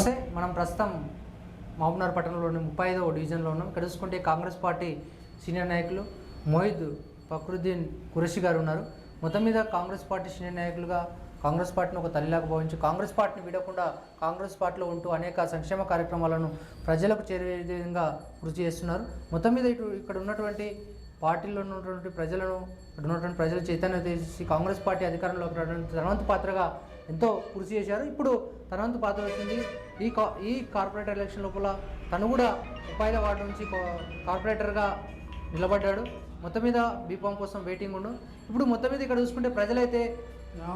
అంటే మనం ప్రస్తుతం మహబూబ్నగర్ పట్టణంలోని ముప్పై ఐదవ డివిజన్లో ఉన్నాం. ఇక్కడ చూసుకుంటే కాంగ్రెస్ పార్టీ సీనియర్ నాయకులు మొయిద్ ఫక్రుద్దీన్ కురషి గారు ఉన్నారు. మొత్తం మీద కాంగ్రెస్ పార్టీ సీనియర్ నాయకులుగా కాంగ్రెస్ పార్టీని ఒక తల్లిలాగా భావించి కాంగ్రెస్ పార్టీని విడకుండా కాంగ్రెస్ పార్టీలో ఉంటూ అనేక సంక్షేమ కార్యక్రమాలను ప్రజలకు చేరే విధంగా కృషి చేస్తున్నారు. మొత్తం మీద ఇటు ఇక్కడ ఉన్నటువంటి పార్టీలో ఉన్నటువంటి ప్రజలను ఇక్కడ ఉన్నటువంటి ప్రజల చైతన్యత చేసి కాంగ్రెస్ పార్టీ అధికారంలోకి రావడానికి ధనవంత పాత్రగా ఎంతో కృషి చేశారు. ఇప్పుడు తనవంతు పాత్ర వచ్చింది. ఈ కా ఈ కార్పొరేటర్ ఎలక్షన్ లోపల తను కూడా ఉపాధి వార్డు నుంచి కార్పొరేటర్గా నిలబడ్డాడు. మొత్తం మీద బీపాం కోసం వెయిటింగ్ ఉండు. ఇప్పుడు మొత్తం మీద ఇక్కడ చూసుకుంటే ప్రజలైతే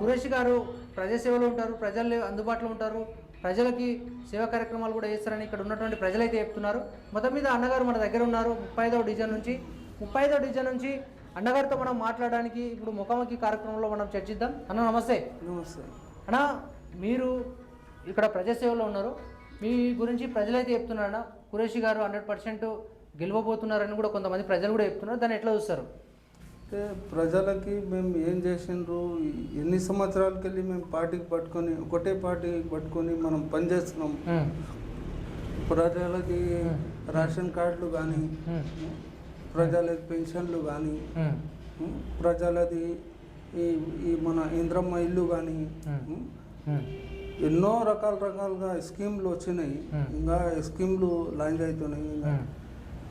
కురేష్ గారు ప్రజాసేవలో ఉంటారు. ప్రజలు అందుబాటులో ఉంటారు. ప్రజలకి సేవా కార్యక్రమాలు కూడా చేస్తారని ఇక్కడ ఉన్నటువంటి ప్రజలైతే చెప్తున్నారు. మొత్తం మీద అన్నగారు మన దగ్గర ఉన్నారు. ముప్పై ఐదవ డివిజన్ నుంచి. ముప్పై ఐదవ డివిజన్ నుంచి అన్నగారితో మనం మాట్లాడడానికి ఇప్పుడు ముఖాముఖి కార్యక్రమంలో మనం చర్చిద్దాం. అన్న నమస్తే. నమస్తే. అన్నా మీరు ఇక్కడ ప్రజాసేవలో ఉన్నారు. మీ గురించి ప్రజలైతే చెప్తున్నారన్న కురేషి గారు హండ్రెడ్ పర్సెంట్ గెలవబోతున్నారని కూడా కొంతమంది ప్రజలు కూడా చెప్తున్నారు. దాన్ని ఎట్లా చూస్తారు? అంటే ప్రజలకి మేము ఏం చేసిండ్రు? ఎన్ని సంవత్సరాలకి వెళ్ళి మేము పార్టీకి పట్టుకొని ఒకటే పార్టీకి పట్టుకొని మనం పనిచేస్తున్నాం ప్రజలకి రేషన్ కార్డులు కానీ ప్రజలకి పెన్షన్లు కానీ ప్రజలది ఈ ఈ మన ఇంద్రమ్మ ఇల్లు కానీ ఉమ్, ఉమ్, ఎన్నో రకాల రకాలుగా స్కీమ్లు వచ్చినాయి. Hmm. ఇంకా స్కీమ్లు లాంచ్ అవుతున్నాయి ఇంకా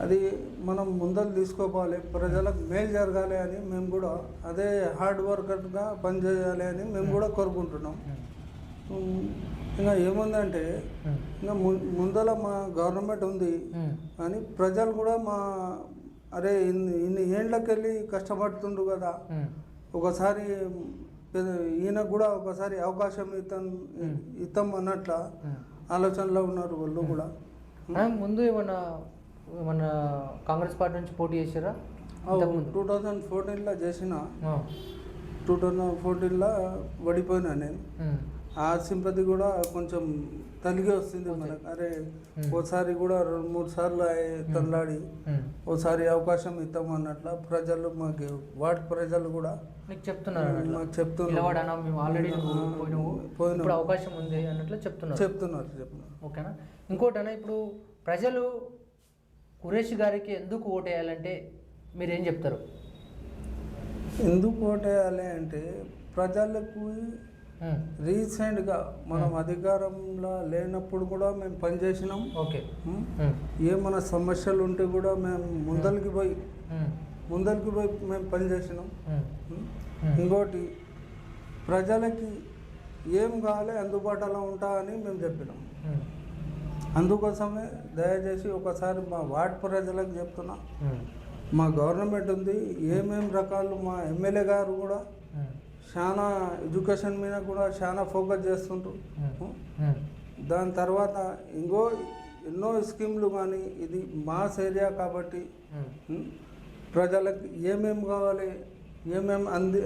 అది మనం ముందలు తీసుకోవాలి. ప్రజలకు మేలు జరగాలి అని మేము కూడా అదే హార్డ్ వర్కర్గా పనిచేయాలి అని మేము కూడా కోరుకుంటున్నాం. ఇంకా ఏముందంటే ఇంకా ము- ముందల మా గవర్నమెంట్ ఉంది కానీ ప్రజలు కూడా మా అరే ఇన్ని ఇన్ని ఏండ్లకెళ్ళి కష్టపడుతుండ్రు కదా. ఒకసారి ఈయనకు కూడా ఒకసారి అవకాశం ఇస్తాం ఇస్తాం అన్నట్ల. ఆలోచనలో ఉన్నారు వాళ్ళు కూడా. ముందు ఏమన్నా ఏమన్నా కాంగ్రెస్ పార్టీ నుంచి పోటీ చేశారా? టూ థౌజండ్ ఫోర్టీన్లో చేసిన. టూ థౌజండ్ ఫోర్టీన్లో ఓడిపోయినా నేను. ఆ సింపతి కూడా కొంచెం తలిగి వస్తుంది మనకు. అరే ఓసారి కూడా రెండు మూడు సార్లు తల్లాడి. ఓసారి అవకాశం ఇద్దాం అన్నట్ల ప్రజలు మాకు వార్డు ప్రజలు కూడా నీకు చెప్తున్నారు. మాకు చెప్తున్నారు. మేము ఆల్రెడీ పోయినాం. అవకాశం ఉంది అన్నట్లు చెప్తున్నారు. చెప్తున్నారు చెప్తున్నారు. ఓకేనా? ఇంకోటన్నా ఇప్పుడు ప్రజలు కురేష్ గారికి ఎందుకు ఓటేయాలంటే మీరేం చెప్తారు? ఎందుకు ఓటేయాలి అంటే ప్రజలకు రీసెంట్గా మనం అధికారంలో లేనప్పుడు కూడా మేము పనిచేసినాం ఓకే? ఉమ్, ఏమైనా సమస్యలు ఉంటే కూడా మేము ముందరికి పోయి ముందరికి పోయి మేము పనిచేసినాం. ఇంకోటి ప్రజలకి ఏం కావాలి అందుబాటులో ఉంటా అని మేము చెప్పినాం. అందుకోసమే దయచేసి ఒకసారి మా వార్డ్ ప్రజలకు చెప్తున్నా. మా గవర్నమెంట్ ఉంది ఏమేం రకాలు మా ఎమ్మెల్యే గారు కూడా చాలా ఎడ్యుకేషన్ మీద కూడా చాలా ఫోకస్ చేస్తుంటారు ఉమ్, దాని తర్వాత ఇంకో ఎన్నో స్కీమ్లు కానీ ఇది మాస్ ఏరియా కాబట్టి ప్రజలకు ఏమేమి కావాలి ఏమేమి అంది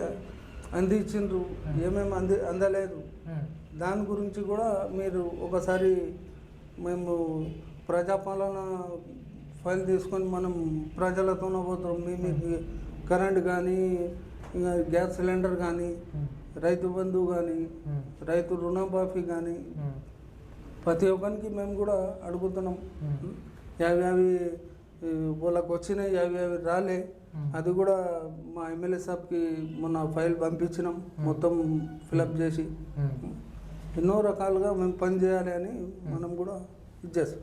అందించిండ్రు ఏమేమి అంది అందలేదు. దాని గురించి కూడా మీరు ఒకసారి మేము ప్రజాపాలన ఫైల్ తీసుకొని మనం ప్రజలతోనే పోతాం మీ మీకు కరెంట్ కానీ గ్యాస్ సిలిండర్ కానీ రైతు బంధు కానీ రైతు రుణమాఫీ కానీ ప్రతి ఒక్కరికి మేము కూడా అడుగుతున్నాం. యావి ఈ, వాళ్ళకి వచ్చినాయి యావి యావి రాలే. అది కూడా మా ఎమ్మెల్యే సాబ్కి మొన్న ఫైల్ పంపించినాం. మొత్తం ఫిలప్ చేసి. ఎన్నో రకాలుగా మేము పని చేయాలి అని మనం కూడా ఇది చేస్తాం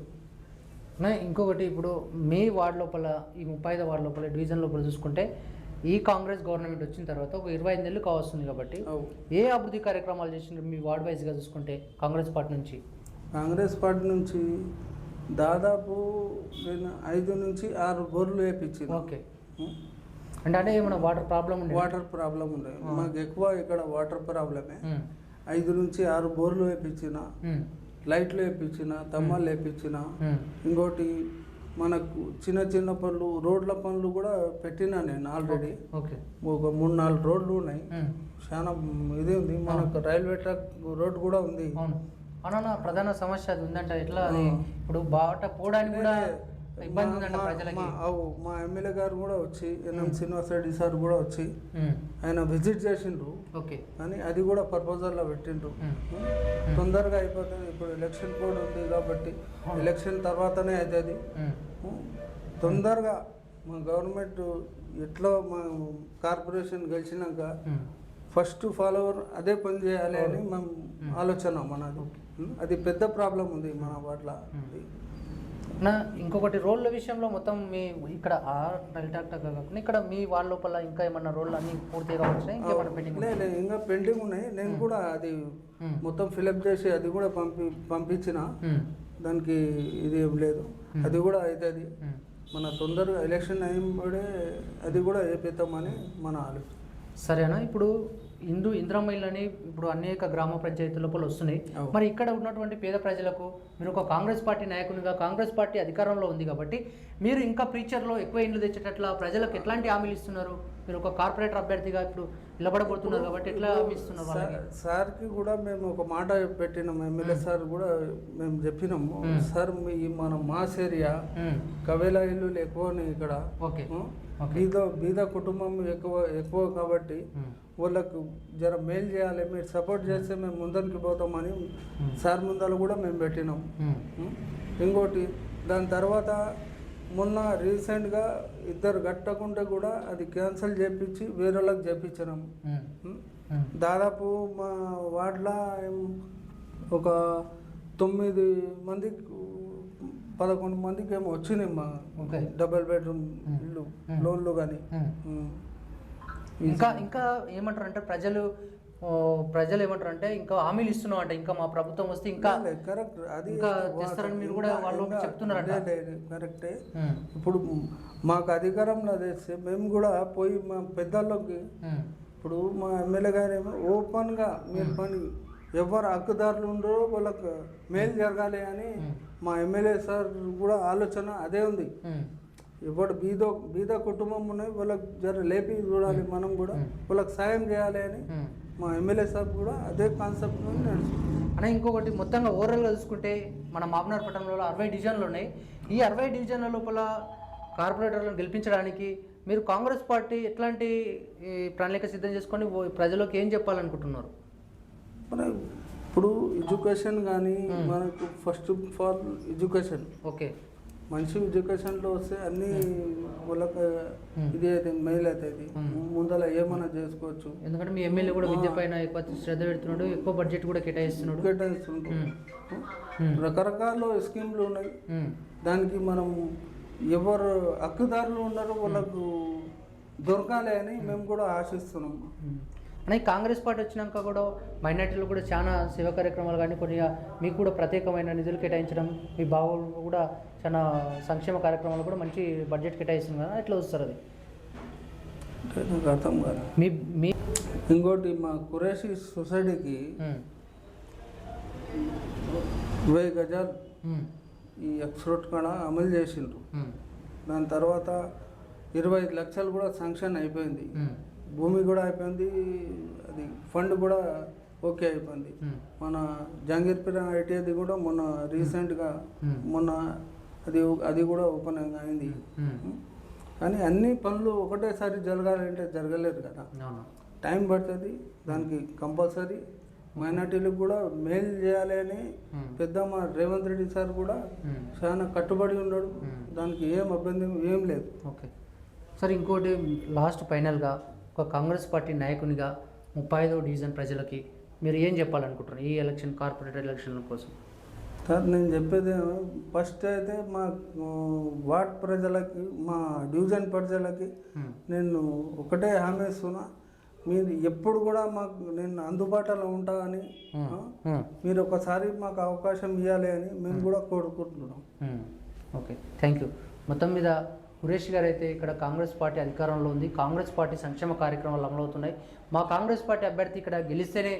నా ఇంకొకటి ఇప్పుడు మీ వార్డు లోపల ఈ ముప్పై ఐదు వార్డు లోపల డివిజన్ లోపల చూసుకుంటే ఈ కాంగ్రెస్ గవర్నమెంట్ వచ్చిన తర్వాత ఒక ఇరవై ఐదు నెలలు కావస్తుంది కాబట్టి. ఏ అభివృద్ధి కార్యక్రమాలు చేసిండ్రు మీ వార్డ్ వైజ్గా చూసుకుంటే కాంగ్రెస్ పార్టీ నుంచి? కాంగ్రెస్ పార్టీ నుంచి దాదాపు నేను ఐదు నుంచి ఆరు బోర్లు వేయించింది ఓకే. అంటే అంటే ఏమైనా వాటర్ ప్రాబ్లం ఉండే? వాటర్ ప్రాబ్లం ఉండే. మాకు ఎక్కువ ఇక్కడ వాటర్ ప్రాబ్లమే. ఐదు నుంచి ఆరు బోర్లు వేయించిన లైట్లు వేయించిన తమ్మలు వేయించిన ఇంకోటి మనకు చిన్న చిన్న పనులు రోడ్ల పనులు కూడా పెట్టినా నేను ఆల్రెడీ ఓకే ఒక మూడు నాలుగు రోడ్లు ఉన్నాయి. చాలా ఇది ఉంది. మనకు రైల్వే ట్రాక్ రోడ్ కూడా ఉంది. అవును. అవునా ప్రధాన సమస్య అది ఉందంట. ఎట్లా. ఇప్పుడు బాట పోవడానికి కూడా అవు మా ఎమ్మెల్యే గారు కూడా వచ్చి ఎన్ఎం శ్రీనివాస్ రెడ్డి సార్ కూడా వచ్చి ఆయన విజిట్ చేసిండ్రు. ఓకే. కానీ అది కూడా ప్రపోజల్లో పెట్టిండ్రు. తొందరగా అయిపోతుంది ఇప్పుడు ఎలక్షన్ కోడ్ ఉంది కాబట్టి ఎలక్షన్ తర్వాతనే అవుతుంది తొందరగా మా గవర్నమెంట్ ఎట్లా మా కార్పొరేషన్ గెలిచినాక. ఫస్ట్ ఫాలోవర్ అదే పని చేయాలి అని మేము ఆలోచన మనది. అది పెద్ద ప్రాబ్లం ఉంది మన పట్ల నా ఇంకొకటి రోళ్ళ విషయంలో మొత్తం మీ ఇక్కడ ఆ టాక్టర్ కాకుండా ఇక్కడ మీ వాళ్ళ లోపల ఇంకా ఏమన్నా రోళ్ళు అన్ని పూర్తిగా వచ్చినాయి ఇంకేమన్నా పెండింగ్ లే లే, ఇంకా పెండింగ్ ఉన్నాయి. నేను కూడా అది మొత్తం ఫిలప్ చేసి అది కూడా పంపి పంపించిన. దానికి ఇది ఏం లేదు. అది కూడా అవుతుంది మన తొందరగా ఎలక్షన్ అయినప్పుడే అది కూడా వేపిద్దామని మన ఆలోచన. సరేనా? ఇప్పుడు హిందూ ఇంద్రమైళ్ళని ఇప్పుడు అనేక గ్రామ పంచాయతీ లోపల వస్తున్నాయి. మరి ఇక్కడ ఉన్నటువంటి పేద ప్రజలకు మీరు ఒక కాంగ్రెస్ పార్టీ నాయకునిగా కాంగ్రెస్ పార్టీ అధికారంలో ఉంది కాబట్టి మీరు ఇంకా ఫ్యూచర్లో ఎక్కువ ఇండ్లు తెచ్చేటట్ల ప్రజలకు ఎట్లాంటి హామీలు ఇస్తున్నారు? మీరు ఒక కార్పొరేటర్ అభ్యర్థిగా ఇప్పుడు నిలబడబోతున్నారు కాబట్టి ఎట్లా హామీ ఇస్తున్నారు సార్కి కూడా మేము ఒక మాట పెట్టినాం ఎమ్మెల్యే సార్ కూడా మేము చెప్పినాము సార్ మీ మన మాస్ ఏరియా కవేలా ఇల్లు ఎక్కువని ఇక్కడ ఓకే. బీద బీద కుటుంబం ఎక్కువ ఎక్కువ కాబట్టి వాళ్ళకు జర మేలు చేయాలి మీరు సపోర్ట్ చేస్తే మేము ముందరికి పోతామని సార్ ముందర కూడా మేము పెట్టినాం? ఇంకోటి దాని తర్వాత మొన్న రీసెంట్గా ఇద్దరు కట్టకుంటే కూడా అది క్యాన్సిల్ చేపించి వేరే వాళ్ళకి చేపించినాం ఉమ్, ఉం? ఉమ్, దాదాపు మా వార్డులో ఏం- ఒక తొమ్మిది మంది పదకొండు మందికి ఏమో వచ్చినాయి మా. Double bedroom. ఇల్లు. లోన్లు కానీ. ఇంకా ఇంకా ఏమంటారు అంటే ప్రజలు ప్రజలు ఏమంటారు అంటే ఇంకా హామీలు ఇస్తున్నాం అంటే ఇంకా మా ప్రభుత్వం వస్తే ఇంకా కరెక్ట్ అది ఇంకా. తెస్తారని మీరు కూడా వాళ్ళు లే, కరెక్టే ఇప్పుడు మాకు అధికారంలో తెస్తే మేము కూడా పోయి మా పెద్దోళ్ళకి ఉమ్, ఇప్పుడు మా ఎమ్మెల్యే గారు ఏమో ఓపెన్గా మీరు పని ఎవరు హక్కుదారులు ఉండరో వాళ్ళకు మేలు జరగాలి అని మా ఎమ్మెల్యే సార్ కూడా ఆలోచన అదే ఉంది. ఎవడు బీద బీద కుటుంబం ఉన్నాయి వాళ్ళకి జర లేపి చూడాలి మనం కూడా. వాళ్ళకి సాయం చేయాలి అని. మా ఎమ్మెల్యే సార్ కూడా అదే కాన్సెప్ట్ నడుస్తుంది. అన్న ఇంకొకటి మొత్తంగా ఓవరాల్గా చూసుకుంటే మన మామనార్ పట్టణంలో అరవై డివిజన్లు ఉన్నాయి. ఈ అరవై డివిజన్ల లోపల కార్పొరేటర్లను గెలిపించడానికి మీరు కాంగ్రెస్ పార్టీ ఎట్లాంటి ప్రణాళిక సిద్ధం చేసుకొని ప్రజలకు ఏం చెప్పాలనుకుంటున్నారు? మన ఇప్పుడు ఎడ్యుకేషన్ కానీ మనకు first of all education. Okay. మంచి ఎడ్యుకేషన్లో వస్తే అన్ని వాళ్ళకి ఇది అయితే మెయిల్ అవుతుంది ముందర ఏమైనా చేసుకోవచ్చు. ఎందుకంటే మీ ఎమ్మెల్యే కూడా విద్య పైన ఎక్కువ శ్రద్ధ పెడుతున్నాడు ఎక్కువ బడ్జెట్ కూడా కేటాయిస్తున్నాడు. కేటాయిస్తుంటాం ఉమ్, రకరకాల స్కీమ్లు ఉన్నాయి. దానికి మనం ఎవరు హక్కుదారులు ఉన్నారో వాళ్ళకు దొరకాలి అని మేము కూడా ఆశిస్తున్నాం ఈ కాంగ్రెస్ పార్టీ వచ్చినాక కూడా మైనార్టీలు కూడా చాలా సేవా కార్యక్రమాలు కానీ కొన్ని మీకు కూడా ప్రత్యేకమైన నిధులు కేటాయించడం మీ బావులు కూడా చాలా సంక్షేమ కార్యక్రమాలు కూడా మంచి బడ్జెట్ కేటాయిస్తుంది కదా ఎట్లా వస్తారు అది? నాకు అర్థం కాదు. మీ మీ ఇంకోటి మా కురేషి సొసైటీకి వెయ్యి గజాలు ఈ ఎక్స్రోట్ కాడ అమలు చేసిండ్రు. దాని తర్వాత ఇరవై ఐదు లక్షలు కూడా శాంక్షన్ అయిపోయింది. భూమి కూడా అయిపోయింది అది ఫండ్ కూడా ఓకే అయిపోయింది. మన జంగీర్పేట ఐటీఐది కూడా మొన్న రీసెంట్గా. మొన్న అది అది కూడా ఓపెన్ అయింది. కానీ అన్ని పనులు ఒకటేసారి జరగాలంటే జరగలేదు కదా. టైం పడుతుంది దానికి కంపల్సరీ. మైనార్టీలకు కూడా మేలు చేయాలి అని Hmm. పెద్ద మా రేవంత్ రెడ్డి సార్ కూడా. చాలా కట్టుబడి ఉన్నాడు. దానికి ఏం అభ్యంతరం ఏం లేదు. ఓకే. సార్ ఇంకోటి లాస్ట్ ఫైనల్గా ఒక కాంగ్రెస్ పార్టీ నాయకునిగా ముప్పై ఐదో డివిజన్ ప్రజలకి మీరు ఏం చెప్పాలనుకుంటున్నారు? ఈ ఎలక్షన్ కార్పొరేటర్ ఎలక్షన్ల కోసం? సార్ నేను చెప్పేది ఫస్ట్ అయితే మా వార్డ్ ప్రజలకి మా డివిజన్ ప్రజలకి నేను ఒకటే హామీ ఇస్తున్నా. మీరు ఎప్పుడు కూడా మాకు నేను అందుబాటులో ఉంటా అని మీరు ఒకసారి మాకు అవకాశం ఇవ్వాలి అని మేము కూడా కోరుకుంటున్నాం. ఓకే. Thank you. మొత్తం మీద సురేష్ గారు అయితే ఇక్కడ కాంగ్రెస్ పార్టీ అధికారంలో ఉంది. కాంగ్రెస్ పార్టీ సంక్షేమ కార్యక్రమాలు అమలవుతున్నాయి. మా కాంగ్రెస్ పార్టీ అభ్యర్థి ఇక్కడ గెలిస్తేనే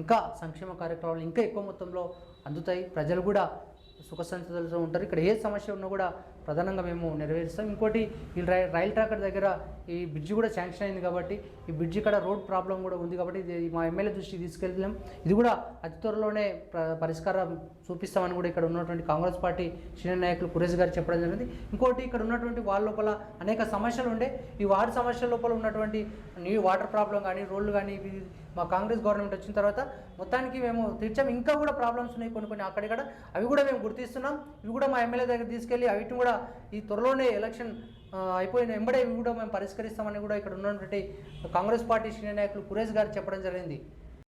ఇంకా సంక్షేమ కార్యక్రమాలు ఇంకా ఎక్కువ మొత్తంలో అందుతాయి. ప్రజలు కూడా సుఖ సంతలతో ఉంటారు. ఇక్కడ ఏ సమస్య ఉన్నా కూడా ప్రధానంగా మేము నెరవేరుస్తాం. ఇంకోటి ఈ రై రైల్ ట్రాక్ దగ్గర ఈ బ్రిడ్జి కూడా శాంక్షన్ అయింది కాబట్టి ఈ బ్రిడ్జి ఇక్కడ రోడ్ ప్రాబ్లం కూడా ఉంది కాబట్టి ఇది మా ఎమ్మెల్యే దృష్టికి తీసుకెళ్ళాం ఇది కూడా అతి త్వరలోనే పరిష్కారం చూపిస్తామని కూడా ఇక్కడ ఉన్నటువంటి కాంగ్రెస్ పార్టీ సీనియర్ నాయకులు కురేష్ గారు చెప్పడం జరిగింది. ఇంకోటి ఇక్కడ ఉన్నటువంటి వాళ్ళ లోపల అనేక సమస్యలు ఉండే. ఈ వార్డు సమస్యల లోపల ఉన్నటువంటి నీ వాటర్ ప్రాబ్లం కానీ రోడ్లు కానీ మా కాంగ్రెస్ గవర్నమెంట్ వచ్చిన తర్వాత మొత్తానికి మేము తీర్చాం. ఇంకా కూడా ప్రాబ్లమ్స్ ఉన్నాయి కొన్ని కొన్ని అక్కడిక్కడ అవి కూడా మేము గుర్తిస్తున్నాం. ఇవి కూడా మా ఎమ్మెల్యే దగ్గర తీసుకెళ్ళి అవిటిని కూడా ఈ త్వరలోనే ఎలక్షన్ అయిపోయిన వెంబడే ఇవి కూడా మేము పరిష్కరిస్తామని కూడా ఇక్కడ ఉన్నటువంటి కాంగ్రెస్ పార్టీ సీనియర్ నాయకులు కురేష్ గారు చెప్పడం జరిగింది.